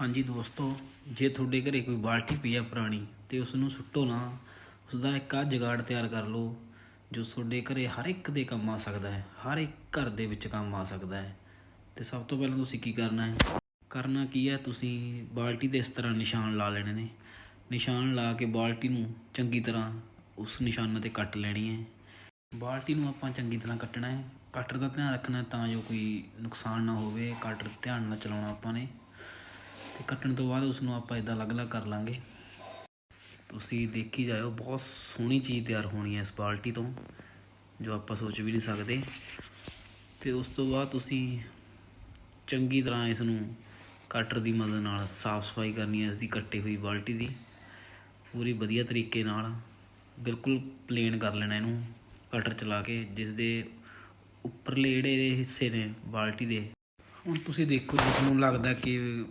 ਹਾਂਜੀ ਦੋਸਤੋ, ਜੇ ਤੁਹਾਡੇ ਘਰੇ ਕੋਈ ਬਾਲਟੀ ਪਈ ਆ ਪੁਰਾਣੀ ਤੇ ਉਸ ਨੂੰ ਸੁੱਟੋ ਨਾ ਉਸ ਦਾ ਇੱਕ ਆ ਜਗਾੜ ਤਿਆਰ ਕਰ ਲਓ, ਜੋ ਤੁਹਾਡੇ ਘਰੇ ਹਰ ਇੱਕ ਦੇ ਕੰਮ ਆ ਸਕਦਾ ਹੈ, ਹਰ ਇੱਕ ਘਰ ਦੇ ਵਿੱਚ ਕੰਮ ਆ ਸਕਦਾ ਹੈ। ਤੇ ਸਭ ਤੋਂ ਪਹਿਲਾਂ ਤੁਸੀਂ ਕੀ ਕਰਨਾ ਹੈ? ਕਰਨਾ ਕੀ ਹੈ? ਤੁਸੀਂ ਬਾਲਟੀ ਦੇ ਇਸ ਤਰ੍ਹਾਂ ਨਿਸ਼ਾਨ ਲਾ ਲੈਣੇ ਨੇ। ਨਿਸ਼ਾਨ ਲਾ ਕੇ ਬਾਲਟੀ ਨੂੰ ਚੰਗੀ ਤਰ੍ਹਾਂ ਉਸ ਨਿਸ਼ਾਨਾਂ ਤੇ ਕੱਟ ਲੈਣੀ ਹੈ। ਬਾਲਟੀ ਨੂੰ ਆਪਾਂ ਚੰਗੀ ਤਰ੍ਹਾਂ ਕੱਟਣਾ ਹੈ। ਕਟਰ ਦਾ ਧਿਆਨ ਰੱਖਣਾ ਤਾਂ ਜੋ ਕੋਈ ਨੁਕਸਾਨ ਨਾ ਹੋਵੇ, ਕਟਰ ਧਿਆਨ ਨਾਲ ਚਲਾਉਣਾ ਆਪਾਂ ਨੇ। ਕੱਟਣ ਤੋਂ ਬਾਅਦ ਉਸ ਨੂੰ ਆਪਾਂ ਇਦਾਂ ਅਲੱਗ-ਅਲੱਗ ਕਰ ਲਾਂਗੇ। ਤੁਸੀਂ ਦੇਖੀ ਜਾਇਓ, ਬਹੁਤ ਸੋਹਣੀ ਚੀਜ਼ ਤਿਆਰ ਹੋਣੀ ਹੈ ਇਸ ਬਾਲਟੀ ਤੋਂ, ਜੋ ਆਪਾਂ ਸੋਚ ਵੀ ਨਹੀਂ ਸਕਦੇ। ਤੇ ਉਸ ਤੋਂ ਬਾਅਦ ਤੁਸੀਂ ਚੰਗੀ ਤਰ੍ਹਾਂ ਇਸ ਨੂੰ ਕਟਰ ਦੀ ਮਦਦ ਨਾਲ ਸਾਫ਼ ਸਫ਼ਾਈ ਕਰਨੀ ਹੈ, ਇਸ ਦੀ ਕੱਟੀ ਹੋਈ ਬਾਲਟੀ ਦੀ। ਪੂਰੀ ਵਧੀਆ ਤਰੀਕੇ ਨਾਲ, ਬਿਲਕੁਲ ਪਲੇਨ ਕਰ ਲੈਣਾ ਇਹਨੂੰ, ਕਟਰ ਚਲਾ ਕੇ, ਜਿਸ ਦੇ ਉੱਪਰਲੇ ਜਿਹੜੇ ਹਿੱਸੇ ਨੇ ਬਾਲਟੀ ਦੇ। ਹੁਣ ਤੁਸੀਂ ਦੇਖੋ, ਜਿਸ ਨੂੰ ਲੱਗਦਾ ਕਿ